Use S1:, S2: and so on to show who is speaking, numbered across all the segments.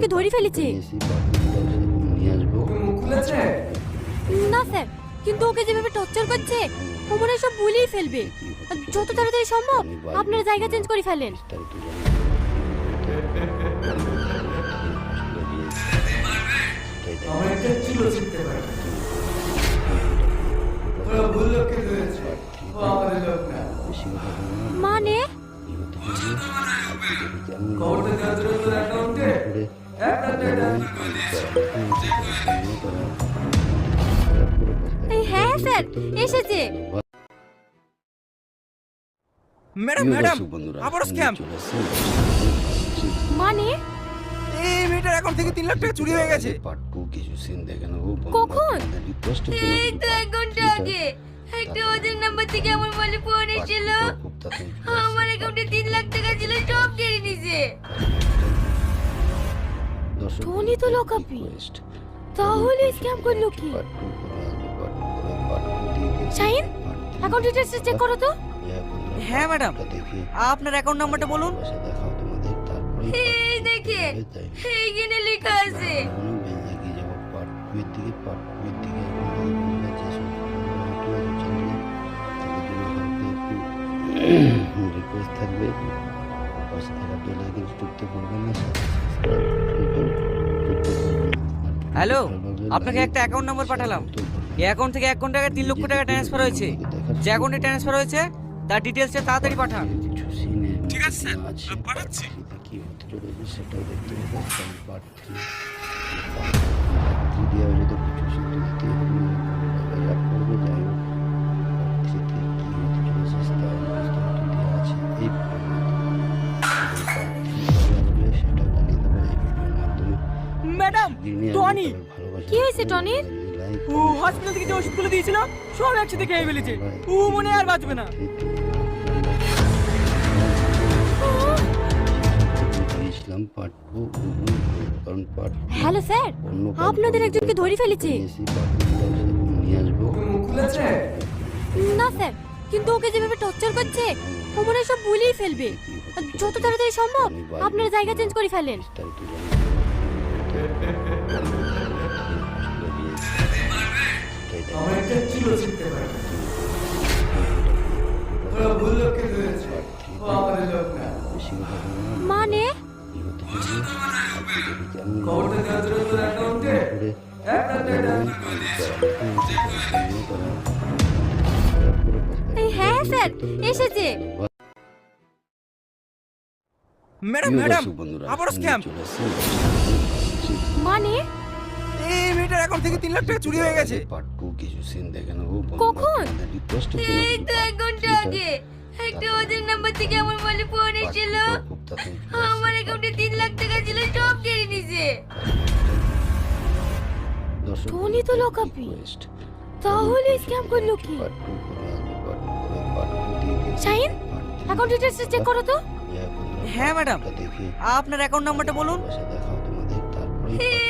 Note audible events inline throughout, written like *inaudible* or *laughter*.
S1: একজনকে ধরে ফেলেছে। না স্যার কিন্তু ওকে যেভাবে টর্চার করছে ও মনে সব ভুলেই ফেলবে। যত তাড়াতাড়ি সম্ভব আপনারা জায়গা চেঞ্জ করে ফেলেন।
S2: আমার একটা চিলো শিখতে পারে ওরা ভুল লোককে ধরেছে ও আমাদের লোক না
S1: মানে হ্যাঁ স্যার এসেছে।
S3: ম্যাডাম ম্যাডাম আবারও স্ক্যাম
S1: মানে?
S3: এই মেয়েটার অ্যাকাউন্ট থেকে তিন লাখ টাকা চুরি হয়ে গেছে।
S4: পার্ট কিছু সিন দেখে নেব
S1: কখন? এই তো এক ঘণ্টা আগে। একটা ওদের নাম্বার থেকে আমার মোবাইলে ফোন এসেছিল। আমার অ্যাকাউন্টে তিন লাখ টাকা ছিল সব কেড়ে নিছে। টনি তো লোকাপি। তাহলে স্ক্যাম করল কি শাহিন অ্যাকাউন্ট ডিটেলস চেক করো তো
S3: হ্যাঁ, ম্যাডাম। আপনার অ্যাকাউন্ট নাম্বারটা বলুন
S1: এই দেখে এইখানে লেখা আছে
S4: রিকোয়েস্ট থাকবে পাশে থাকা বেল আইকন টিপতে ভুলবেন না
S3: হ্যালো আপনাকে একটা অ্যাকাউন্ট নম্বর পাঠালাম। এই অ্যাকাউন্ট থেকে এক কোটি টাকা তিন লক্ষ টাকা ট্রান্সফার হয়েছে। যে অ্যাকাউন্টে ট্রান্সফার হয়েছে তার ডিটেলসটা তাড়াতাড়ি পাঠান।
S4: ঠিক আছে স্যার পাঠাচ্ছি। কি হতে চলেছে সেটাও দেখতে হবে
S1: হয়েছে টনির?
S3: ও হসপিটাল থেকে যে ওষুধগুলো দিয়েছিল সব একসাথে খেয়ে ফেলেছে। ও মনে আর বাঁচবে না।
S4: ইসলাম কারণ
S1: হ্যালো স্যার আপনাদের একজনকে ধরে ফেলেছে।
S4: নিয়ে আসব।
S1: না স্যার কিন্তু ওকে যেভাবে টর্চার করছে ও মনে সব ভুলেই ফেলবে। যত তাড়াতাড়ি সম্ভব আপনারা জায়গা চেঞ্জ করে ফেলেন।
S2: আমার একটা চিলো শিখতে পারে ভুল লোককে ধরেছে। ও আমাদের লোক না।
S1: মানে?
S2: খবরটা দেওয়ার জন্য তোর অ্যাকাউন্টে?
S1: হ্যাঁ স্যার এসেছে।
S3: Madam madam scam.
S1: মানে?
S3: এই মেয়েটার অ্যাকাউন্ট থেকে তিন লাখ টাকা চুরি হয়ে গেছে।
S4: পার্ট টু কিছু সিন দেখে নেব
S1: কখন?
S4: রিকোয়েস্ট
S1: এই তো এক ঘণ্টা আগে। একটা ওদের নাম্বার থেকে আমার মোবাইলে ফোন এসেছিল। আমার অ্যাকাউন্টে তিন লাখ টাকা ছিল সব কেড়ে নিছে। টনি তো লোকাপি। তাহলে স্ক্যাম করল কি? শাহিন অ্যাকাউন্ট ডিটেলস চেক করো তো।
S3: হ্যাঁ, ম্যাডাম। আপনার অ্যাকাউন্ট নাম্বারটা বলুন।
S4: পয়সা তোমাদের তারপরে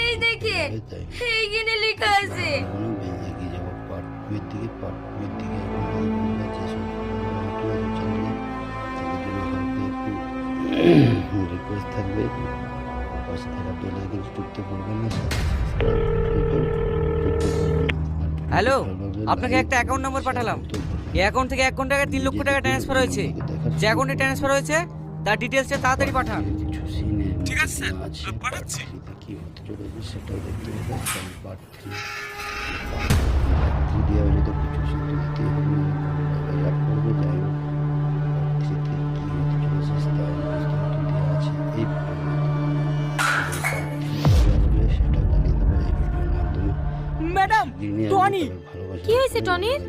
S1: এইখানে লেখা আছে।
S4: রিকোয়েস্ট *coughs* থাকবে। পাশে থাকা বেল আইকন টিপতে ভুলবেন না।
S3: হ্যালো আপনাকে একটা অ্যাকাউন্ট নম্বর পাঠালাম। এই অ্যাকাউন্ট থেকে এক ঘণ্টা আগে তিন লক্ষ টাকা ট্রান্সফার হয়েছে। যে অ্যাকাউন্টে ট্রান্সফার হয়েছে তার ডিটেলসটা তাড়াতাড়ি পাঠান।
S4: ঠিক আছে স্যার পাঠাচ্ছি। কি হতে সেটাও দেখতে হবে কারণ পার্ট থ্রি থ্রি দিয়ে যদি কিছু সূত্র দিতে লাভ করবে যাই হোক পার্ট থ্রিতে কি হতে চলেছে তার বিস্তারিত দেওয়া আছে। এই পার্ট থ্রি কবে আসবে সেটাও জানিয়ে দেবো। এই ভিডিওর মাধ্যমে
S3: ম্যাডাম টনি!
S1: কি হয়েছে টনির?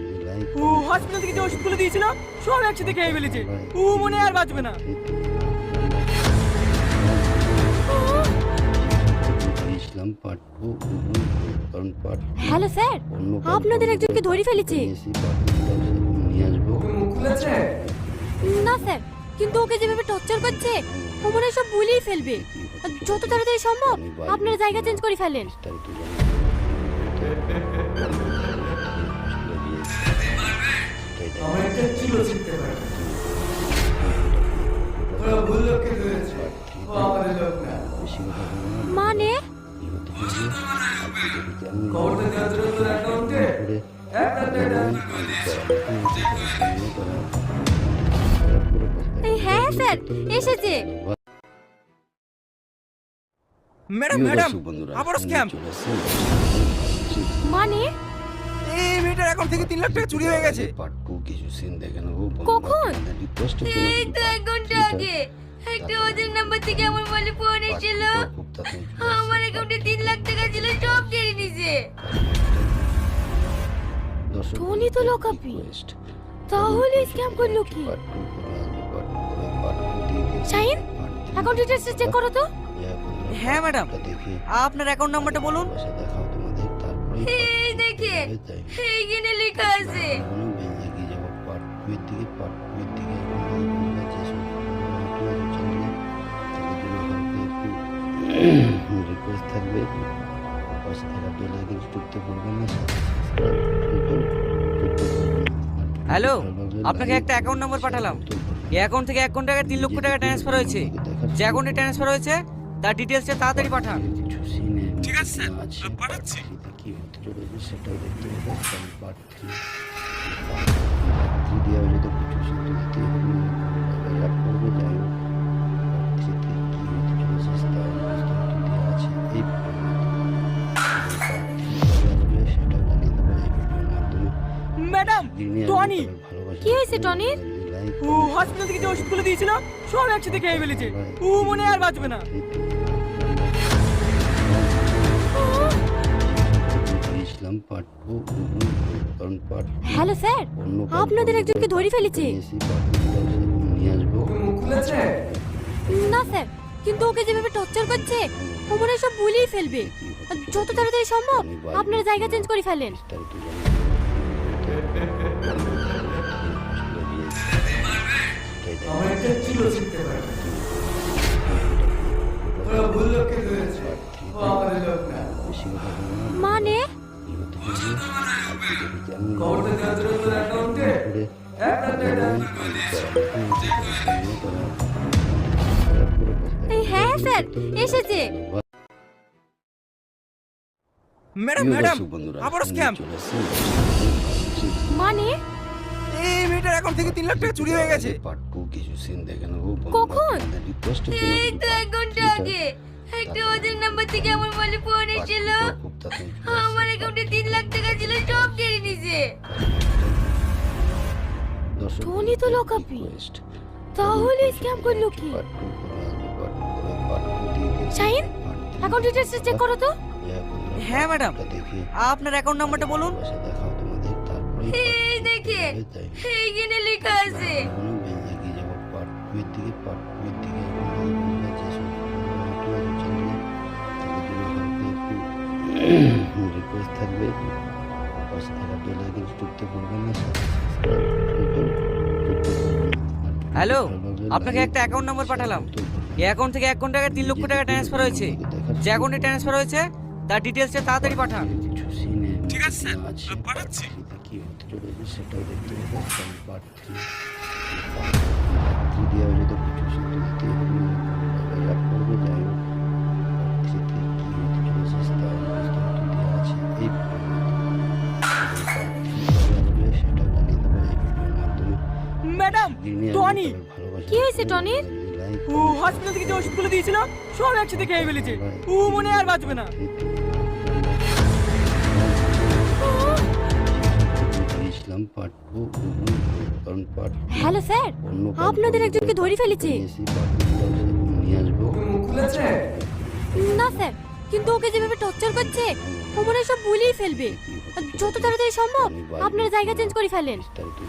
S3: ও হসপিটাল থেকে যে ওষুধগুলো দিয়েছিল সব একসাথে খেয়ে ফেলেছে। ও মনে আর বাঁচবে না।
S4: ইসলাম পার্ট টু কারণ পার্ট
S1: হ্যালো স্যার আপনাদের একজনকে ধরে ফেলেছে।
S4: নিয়ে আসব।
S1: না স্যার কিন্তু ওকে যেভাবে টর্চার করছে ও মনে সব ভুলেই ফেলবে। যত তাড়াতাড়ি সম্ভব আপনারা জায়গা চেঞ্জ করে ফেলেন। মানে? হ্যাঁ স্যার এসেছে।
S5: ম্যাডাম ম্যাডাম আবারও স্ক্যাম
S1: মানে?
S5: এই মেয়েটার অ্যাকাউন্ট থেকে তিন লাখ টাকা চুরি হয়ে গেছে।
S4: পার্ট টু কিছু সিন দেখে নেব।
S1: কখন? এক ঘণ্টা আগে। একটা ওদের নাম্বার থেকে আমার মোবাইলে ফোন এসেছিল আমার অ্যাকাউন্টে তিন লাখ টাকা ছিল সব কেড়ে নিছে। টনি তো লোকাপি। তাহলে স্ক্যাম করল কি? শাহিন অ্যাকাউন্ট ডিটেলস চেক করো তো।
S3: হ্যাঁ, ম্যাডাম। আপনার অ্যাকাউন্ট নাম্বারটা বলুন।
S1: এই দেখেন এইখানে লেখা আছে।
S4: দিকে রিকোয়েস্ট থাকবে। পাশে থাকা বেল আইকন টিপতে ভুলবেন না।
S3: হ্যালো আপনাকে একটা অ্যাকাউন্ট নাম্বার পাঠালাম। এই অ্যাকাউন্ট থেকে এক কোটি টাকা তিন লক্ষ টাকা ট্রান্সফার হয়েছে। যে অ্যাকাউন্টে ট্রান্সফার হয়েছে তার ডিটেলসটা তাড়াতাড়ি পাঠান।
S5: ঠিক আছে, স্যার। পাঠাচ্ছি।
S4: কি হতে চলেছে সেটাও দেখতে হবে। পার্ট থ্রি পার্ট থ্রি দেওয়া
S1: হয়েছে টনির?
S5: ও হসপিটাল থেকে যে ওষুধগুলো দিয়েছিল সব একসাথে খেয়ে ফেলেছে। ও মনে আর বাঁচবে না।
S4: ইসলাম
S1: হ্যালো স্যার আপনাদের একজনকে ধরে ফেলেছে। না স্যার কিন্তু ওকে যেভাবে টর্চার করছে ও মনে সব ভুলিয়ে ফেলবে। যত তাড়াতাড়ি সম্ভব আপনারা জায়গা চেঞ্জ করে ফেলেন।
S2: লাখ টাকা
S1: এই হ্যাঁ স্যার এসেছে।
S5: ম্যাডাম ম্যাডাম স্ক্যাম
S1: মানে?
S5: এই অ্যাকাউন্ট থেকে তিন লাখ টাকা চুরি হয়ে গেছে।
S4: পার্ট টু কিছু সিন দেখে নেব
S1: কখন? এই তো এক ঘণ্টা আগে। একটা ওদের নাম্বার থেকে আমার মোবাইলে ফোন এসেছিল। আমার অ্যাকাউন্টে তিন লাখ টাকা ছিল সব কেড়ে নিছে। টনি তো লোকাপি। তাহলে স্ক্যাম করল কি? শাহিন অ্যাকাউন্ট ডিটেলস চেক করো তো।
S3: হ্যাঁ, ম্যাডাম। আপনার অ্যাকাউন্ট নাম্বারটা বলুন।
S1: এই এইখানে লেখা আছে
S4: রিকোয়েস্ট থাকবে পাশে থাকা বেল না
S3: হ্যালো আপনাকে একটা অ্যাকাউন্ট নম্বর পাঠালাম এই অ্যাকাউন্ট থেকে এক কোটি টাকা তিন লক্ষ টাকা ট্রান্সফার হয়েছে যে অ্যাকাউন্টে ট্রান্সফার হয়েছে তার ডিটেলসটা তাড়াতাড়ি পাঠান
S5: ঠিক আছে, স্যার। আমি পাঠাচ্ছি।
S4: কি হতে চলেছে সেটাও দেখতে হবে। কারণ পার্ট থ্রি পার্ট থ্রি দেওয়া হলে তো কিছু সত্যি দিতে অ্যাড করবে যাই হোক। পার্ট থ্রিতে কি হতে চলেছে তার বিস্তারিত দেওয়া আছে। এই পার্ট থ্রি আসবে সেটাও জানিয়ে দেবো এই ভিডিওর মাধ্যমে
S5: ম্যাডাম টনি
S1: কি হয়েছে টনির?
S5: ও হসপিটাল থেকে যে ওষুধগুলো দিয়েছিল সব একসাথে খেয়ে ফেলেছে। ও মনে আর বাঁচবে না।
S4: ইসলাম পার্ট টু কারণ পার্ট
S1: হ্যালো স্যার আপনাদের একজনকে ধরে ফেলেছে
S4: নিয়ে আসব
S1: না স্যার কিন্তু ওকে যেভাবে টর্চার করছে ও মনে সব ভুলিয়ে ফেলবে যত তাড়াতাড়ি সম্ভব আপনারা জায়গা চেঞ্জ করে ফেলেন
S4: বিস্তারিত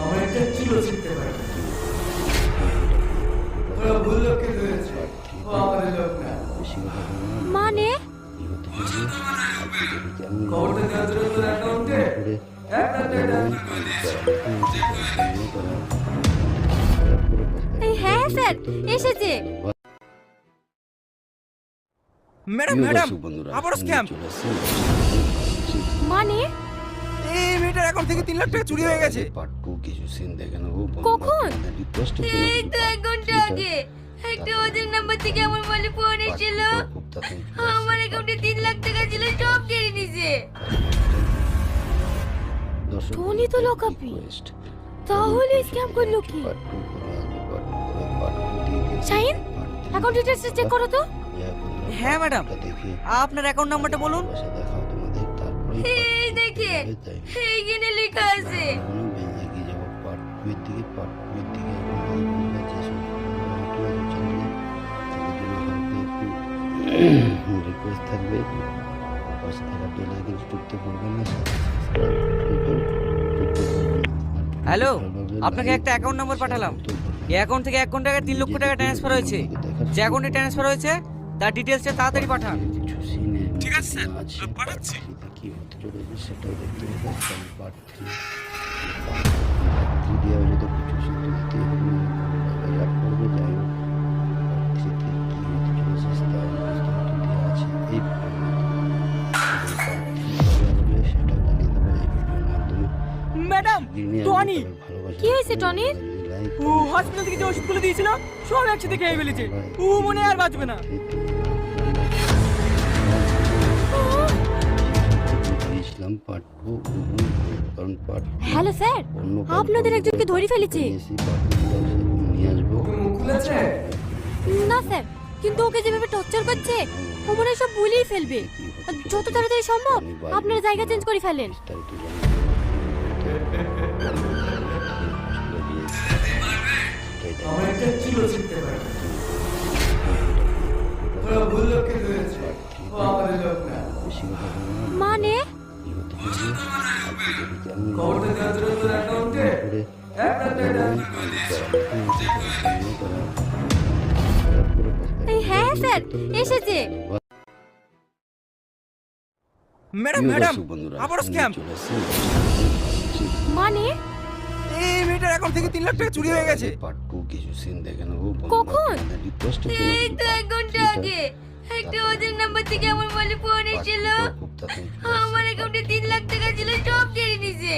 S2: আমার একটা ছিল শিখতে পারে ওরা ভুল লোককে ধরেছে ও আমাদের লোক না
S1: মানে হ্যাঁ স্যার এসেছে।
S5: Madam madam scam.
S1: মানে?
S5: এই মেয়েটার অ্যাকাউন্ট থেকে তিন লাখ টাকা চুরি হয়ে গেছে।
S4: পার্ট টু কিছু সিন দেখে নেব।
S1: কখন? এক ঘণ্টা আগে। একটা ওদের নাম্বার থেকে আমার মোবাইলে ফোন এসেছিল। *laughs* আমার অ্যাকাউন্টে তিন লাখ টাকা ছিল সব কেড়ে নিছে।
S4: টনি তো লোকাপি
S1: তাহলে স্ক্যাম করল কি? শাহিন অ্যাকাউন্ট ডিটেলস চেক করো তো।
S3: হ্যাঁ ম্যাডাম আপনার অ্যাকাউন্ট নাম্বারটা বলুন।
S1: এই দেখেন এইখানে লেখা আছে।
S4: রিকোয়েস্ট থাকবে। পাশে থাকা বেল আইকন টিপতে ভুলবেন না।
S3: হ্যালো আপনাকে একটা অ্যাকাউন্ট নাম্বার পাঠালাম। এই অ্যাকাউন্ট থেকে এক কোটি টাকা তিন লক্ষ টাকা ট্রান্সফার হয়েছে। যে অ্যাকাউন্টে ট্রান্সফার হয়েছে তার ডিটেলসটা তাড়াতাড়ি পাঠান।
S4: ঠিক আছে স্যার পাঠাচ্ছি। কি হতে চলেছে সেটাও দেখতে হবে পার্ট থ্রি থ্রি দিয়ে কি
S1: হয়েছে টনির?
S5: ও হসপিটাল থেকে যে ওষুধগুলো দিয়েছিল সব একসাথে খেয়ে ফেলেছে। ও মনে আর বাঁচবে না।
S4: ইসলাম কারণ
S1: হ্যালো স্যার আপনাদের একজনকে ধরে ফেলেছে।
S4: এসি নিয়ে আসব
S1: না স্যার কিন্তু ওকে যেভাবে টর্চার করছে ও মনে সব ফেলবে। যত তাড়াতাড়ি সম্ভব আপনারা জায়গা চেঞ্জ করে ফেলেন।
S2: পারে। ওরা ভুল লোককে ধরেছে ও আমাদের লোক না।
S1: মানে?
S2: খবরটা দেওয়ার জন্য তোর অ্যাকাউন্টে?
S1: হ্যাঁ স্যার এসেছে।
S5: ম্যাডাম ম্যাডাম স্ক্যাম
S1: মানে?
S5: এই মেয়েটার অ্যাকাউন্ট থেকে তিন লাখ টাকা চুরি হয়ে গেছে।
S4: সিন দেখে নেব
S1: কখন?
S4: রিকোয়েস্ট
S1: এই তো এক ঘণ্টা আগে। একটা ওদের নাম্বার থেকে আমার মোবাইলে ফোন এসেছিল। আমার অ্যাকাউন্টে তিন লাখ টাকা ছিল সব কেড়ে নিছে।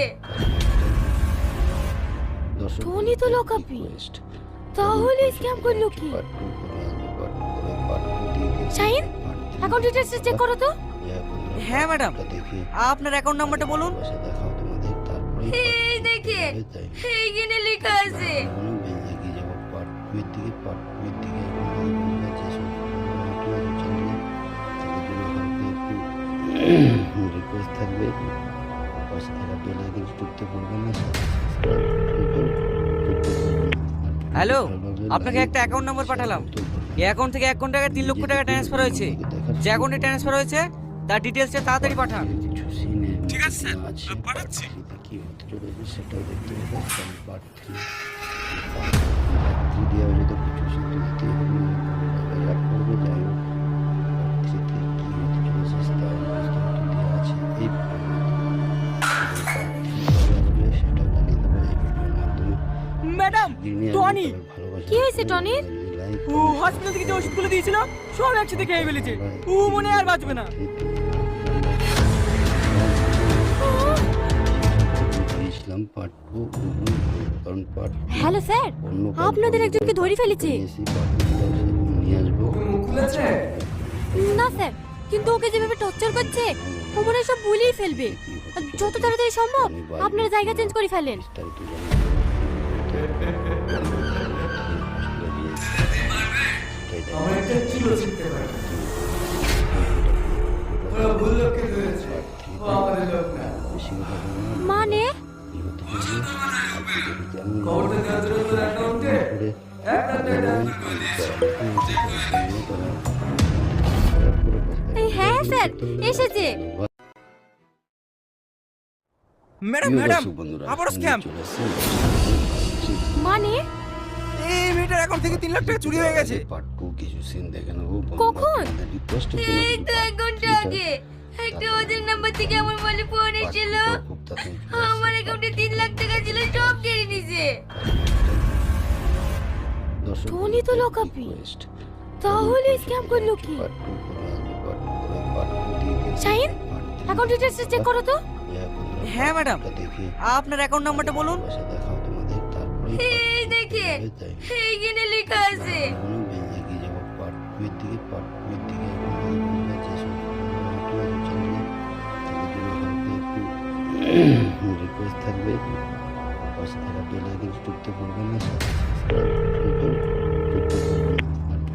S1: টনি তো লোকাপি। তাহলে স্ক্যাম করল কি? শাহিন অ্যাকাউন্ট ডিটেলস চেক করো তো।
S4: হ্যাঁ ম্যাডাম
S3: আপনার অ্যাকাউন্ট নাম্বারটা বলুন।
S1: এই দেখেন এইখানে লেখা আছে।
S4: রিকোয়েস্ট *clears throat* থাকবে। পাশে থাকা বেল আইকন টিপতে ভুলবেন না।
S3: হ্যালো আপনাকে একটা অ্যাকাউন্ট নাম্বার পাঠালাম। এই অ্যাকাউন্ট থেকে এক কোটি টাকা তিন লক্ষ টাকা ট্রান্সফার হয়েছে। যে অ্যাকাউন্টে ট্রান্সফার হয়েছে তার ডিটেলসটা তাড়াতাড়ি পাঠান।
S4: ঠিক আছে স্যার পাঠাচ্ছি। কি হতে চলেছে সেটাও দেখতে হবে। Part three three
S5: madam Tony
S1: কি হয়েছে টনির?
S5: ও হসপিটাল থেকে যে ওষুধগুলো দিয়েছিল সব একসাথে খেয়ে ফেলেছে। ও মনে আর বাঁচবে না।
S4: ইসলাম পার্ট টু কারণ পার্ট
S1: হ্যালো স্যার আপনাদের একজনকে ধরে ফেলেছে।
S4: এসি নিয়ে আসব।
S1: না স্যার কিন্তু ওকে যেভাবে টর্চার করছে ও মনে সব ভুলিয়ে ফেলবে। যত তাড়াতাড়ি সম্ভব আপনারা জায়গা চেঞ্জ করে ফেলেন। মানে? হ্যাঁ স্যার এসেছে।
S5: ম্যাডাম ম্যাডাম আবারও স্ক্যাম।
S1: মানে?
S5: এই মেয়েটার অ্যাকাউন্ট থেকে তিন লাখ টাকা চুরি হয়ে গেছে।
S4: পার্ট টু কিছু সিন দেখে নেব
S1: কখন?
S4: রিকোয়েস্ট
S1: এই তো এক ঘণ্টা আগে। একটা ওদের নাম্বার থেকে আমার মোবাইলে ফোন এসেছিল। আমার অ্যাকাউন্টে তিন লাখ টাকা ছিল সব কেড়ে নিছে। টনি তো লোকাপি। তাহলে স্ক্যাম করল কি শাহিন অ্যাকাউন্ট ডিটেলস চেক করো তো।
S3: হ্যাঁ ম্যাডাম আপনার অ্যাকাউন্ট নাম্বারটা বলুন।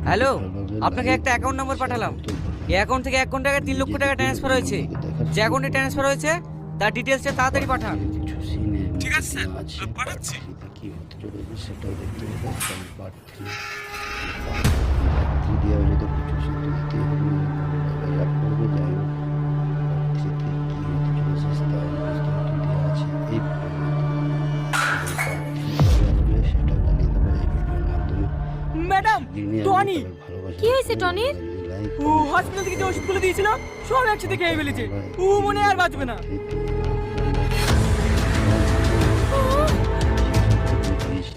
S3: হ্যালো, আপনাকে একটা অ্যাকাউন্ট নম্বর পাঠালাম। এই অ্যাকাউন্ট থেকে অ্যাকাউন্ট টাকা তিন লক্ষ টাকা ট্রান্সফার হয়েছে। যে অ্যাকাউন্টে ট্রান্সফার হয়েছে, তার ডিটেলসটা তাড়াতাড়ি পাঠান।
S4: আছে স্যার পাঠাচ্ছি। কি হতে চলেছে সেটাও দেখতে হবে। কারণ পার্ট থ্রি পার্ট থ্রি দেওয়া হলে তো কিছু সত্যি দিতে লাভ করবে যাই হোক। পার্ট থ্রিতে কি হতে চলেছে তার বিস্তারিত দেওয়া আছে। এই
S5: ম্যাডাম টনি।
S1: কি হয়েছে টনির?
S5: ও হসপিটাল থেকে যে ওষুধগুলো দিয়েছিল। সব একসাথে খেয়ে ফেলেছে। ও মনে আর বাঁচবে না।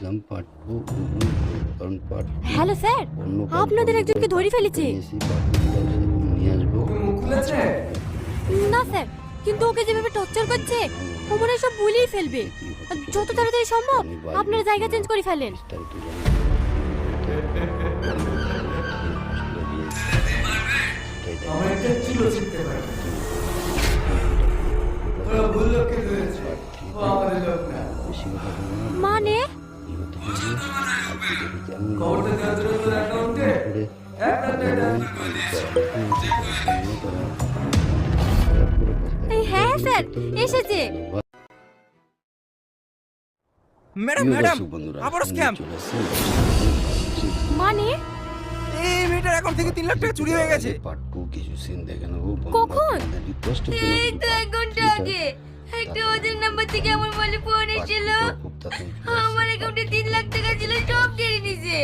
S4: ইসলাম পার্ট টু কারণ পার্ট
S1: হ্যালো স্যার আপনাদের একজনকে ধরে ফেলেছে।
S4: নিয়ে আসব।
S1: না স্যার কিন্তু ওকে যেভাবে টর্চার করছে ও মনে সব ভুলিয়ে ফেলবে। যত তাড়াতাড়ি সম্ভব আপনারা জায়গা চেঞ্জ করে ফেলেন। মানে? হ্যাঁ স্যার এসেছে।
S5: ম্যাডাম ম্যাডাম স্ক্যাম
S1: মানে?
S5: এই মেয়েটার অ্যাকাউন্ট থেকে তিন লাখ টাকা চুরি হয়ে গেছে।
S4: পার্ট টু কিছু সিন দেখে নেব
S1: কখন?
S4: রিকোয়েস্ট
S1: এই তো এক ঘণ্টা আগে। একটা ওদের নাম্বার থেকে আমার মোবাইলে ফোন এসেছিল। আমার অ্যাকাউন্টে তিন লাখ টাকা ছিল সব কেড়ে নিছে।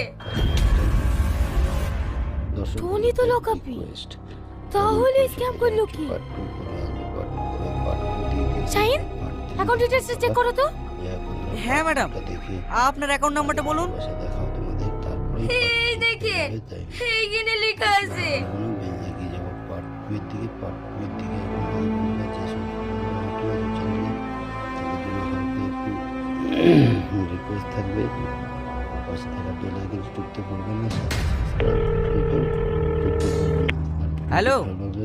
S1: টনি তো লোকাপি। তাহলে স্ক্যাম করল কি? শাহিন অ্যাকাউন্ট চেক করো তো।
S3: হ্যাঁ, ম্যাডাম। আপনার অ্যাকাউন্ট নাম্বারটা বলুন।
S1: এই দেখেন এইখানে লেখা আছে।
S4: রিকোয়েস্ট থাকবে পাশে থাকা বেল আইকন টিপতে ভুলবেন না
S3: হ্যালো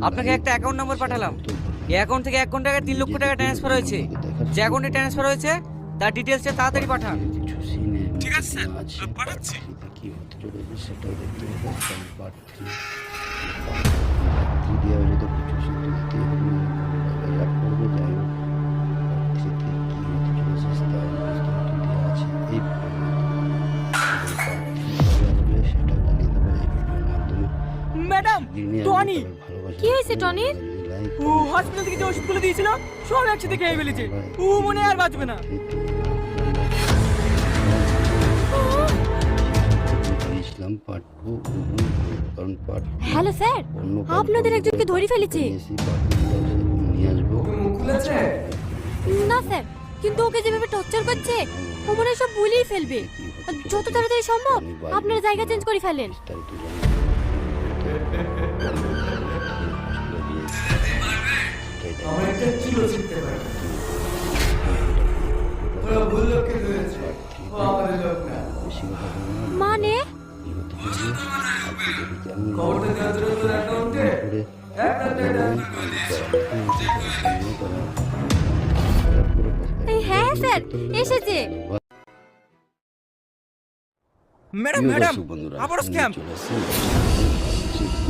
S3: আপনাকে একটা অ্যাকাউন্ট নম্বর পাঠালাম। এই অ্যাকাউন্ট থেকে অ্যাকাউন্ট টাকা তিন লক্ষ টাকা ট্রান্সফার হয়েছে। যে অ্যাকাউন্টে ট্রান্সফার হয়েছে তার ডিটেলসটা তাড়াতাড়ি পাঠান।
S4: ঠিক আছে স্যার পাঠাচ্ছি। কি হতে চলেছে সেটাও দেখতে হবে পার্ট থ্রি
S5: ম্যাডাম টনি।
S1: কি হয়েছে টনির?
S5: ও হসপিটাল থেকে যে ওষুধগুলো দিয়েছিল সব একসাথে খেয়ে ফেলেছে। ও মনে আর বাঁচবে না।
S1: হ্যালো স্যার আপনাদের একজনকে ধরে ফেলেছে। না স্যার কিন্তু ওকে যেভাবে টর্চার করছে ও মনে সব ভুলিয়ে ফেলবে। যত তাড়াতাড়ি সম্ভব আপনারা জায়গা চেঞ্জ করে ফেলেন।
S2: আমার একটা চিলো শিখতে পারে ওরা ভুল লোককে ধরেছে। ও আমাদের লোক না
S1: মানে?
S2: খবরটা দেওয়ার জন্য তোর অ্যাকাউন্টে? এক রাতে
S1: এই হ্যাঁ স্যার এসেছে।
S5: ম্যাডাম ম্যাডাম আবারও স্ক্যাম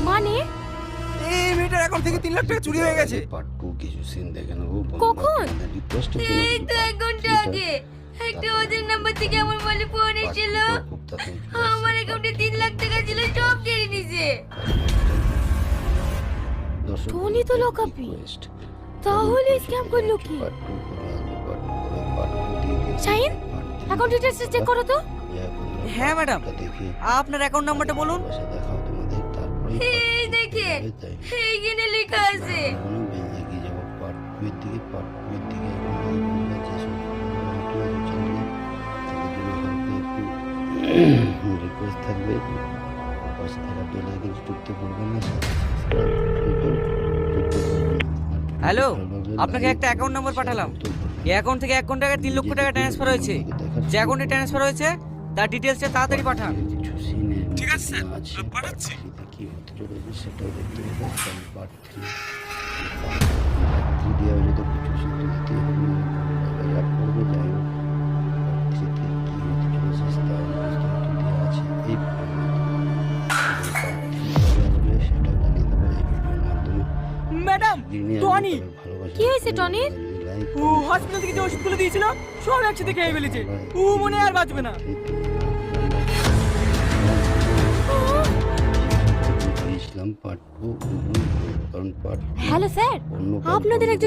S1: মানে?
S5: এই মেয়েটার অ্যাকাউন্ট থেকে তিন লাখ টাকা চুরি হয়ে গেছে।
S4: পার্ট টু কিছু সিন দেখে নেব
S1: কখন?
S4: রিকোয়েস্ট
S1: এই তো এক ঘণ্টা আগে। একটা ওদের নাম্বার থেকে আমার মোবাইলে ফোন এসেছিল। আমার অ্যাকাউন্টে তিন লাখ টাকা ছিল সব কেড়ে নিছে টনি তো লোকাপি। তাহলে স্ক্যাম করল কি? শাহিন অ্যাকাউন্ট ডিটেলস চেক করো তো।
S3: হ্যাঁ, ম্যাডাম। আপনার অ্যাকাউন্ট নাম্বারটা বলুন।
S4: তোমাদের তারপরে
S1: দেখেন এইখানে লেখা আছে।
S4: দিকে দিকে রিকোয়েস্ট থাকবে। না।
S3: হ্যালো আপনাকে একটা অ্যাকাউন্ট নম্বর পাঠালাম। এই অ্যাকাউন্ট থেকে অ্যাকাউন্ট টাকা তিন লক্ষ টাকা ট্রান্সফার হয়েছে। যে অ্যাকাউন্টে ট্রান্সফার হয়েছে তার ডিটেলসটা তাড়াতাড়ি পাঠান।
S4: ঠিক
S3: আছে স্যার পাঠাচ্ছি
S4: কি হতে চলেছে সেটাও দেখতে হবে। কারণ পার্ট থ্রি থ্রি দেওয়া হলে তো কিছু সূত্র দিতে হবে। লাভ করবে যাই হোক পার্ট থ্রিতে কি হতে চলেছে তার বিস্তারিত দেওয়া আছে। এই পার্ট থ্রি কবে আসবে সেটাও জানিয়ে দেবো এই ভিডিওর মাধ্যমে
S5: ম্যাডাম টনি?
S1: কি হয়েছে টনির?
S5: ও হসপিটাল থেকে যে ওষুধগুলো দিয়েছিল সব একসাথে খেয়ে ফেলেছে। ও মনে আর বাঁচবে না।
S4: পার্ট
S1: হ্যালো স্যার আপনাদের একজন